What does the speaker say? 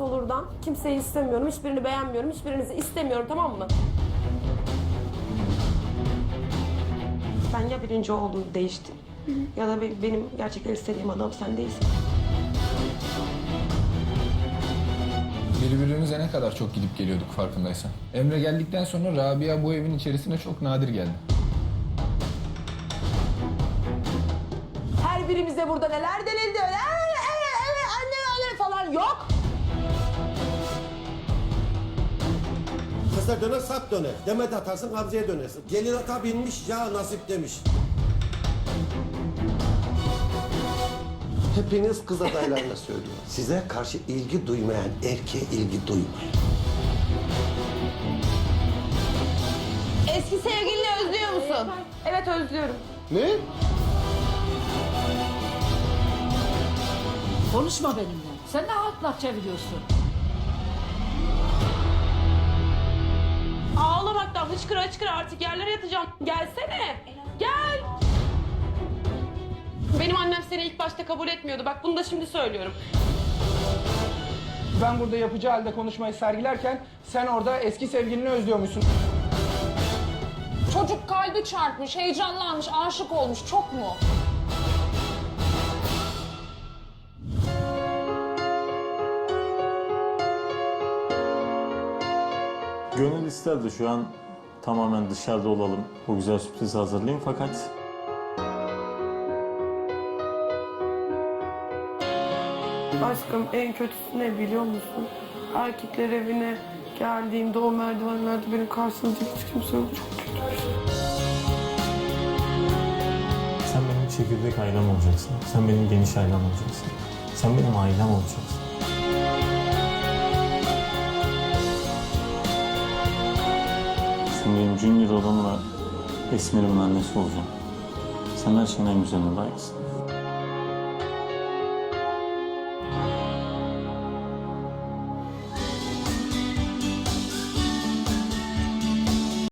annesi olurdan. Kimseyi istemiyorum, hiçbirini beğenmiyorum, hiçbirinizi istemiyorum tamam mı? Ben ya birinci oldum değiştim ya da be- benim gerçekten istediğim adam sen değilsin. Birbirimize ne kadar çok gidip geliyorduk farkındaysan. Emre geldikten sonra Rabia bu evin içerisine çok nadir geldi. Her birimize burada neler denildi. öyle, "Ee, evet, evet, anne anne falan yok. Kızlar döner sap döner. Demet atarsın Gamze'ye dönersin. Gelin ata binmiş ya nasip demiş. Hepiniz kız adaylarına söylüyorum. Size karşı ilgi duymayan erkeğe ilgi duymayın. Eski sevgilini özlüyor musun? Evet özlüyorum. Ne? Konuşma benimle. Sen ne hatlar çeviriyorsun? Ağlamaktan hıçkıra hıçkıra artık yerlere yatacağım. Gelsene. Gel. Benim annem seni ilk başta kabul etmiyordu. Bak bunu da şimdi söylüyorum. Ben burada yapıcı halde konuşmayı sergilerken sen orada eski sevgilini özlüyormuşsun. Çocuk kalbi çarpmış, heyecanlanmış, aşık olmuş. Çok mu? Gönül isterdi şu an tamamen dışarıda olalım, bu güzel sürprizi hazırlayayım fakat Aşkım en kötüsü ne biliyor musun? Erkekler evine geldiğimde o merdivenlerde benim karşımda hiç kimse yok. Çok kötü bir şey. sen benim çekirdek ailem olacaksın. Sen benim geniş ailem olacaksın. Sen benim ailem olacaksın. Sen benim Junior olanla Esmer'imin annesi olacaksın. Sen her şeyin en güzeline layıksın.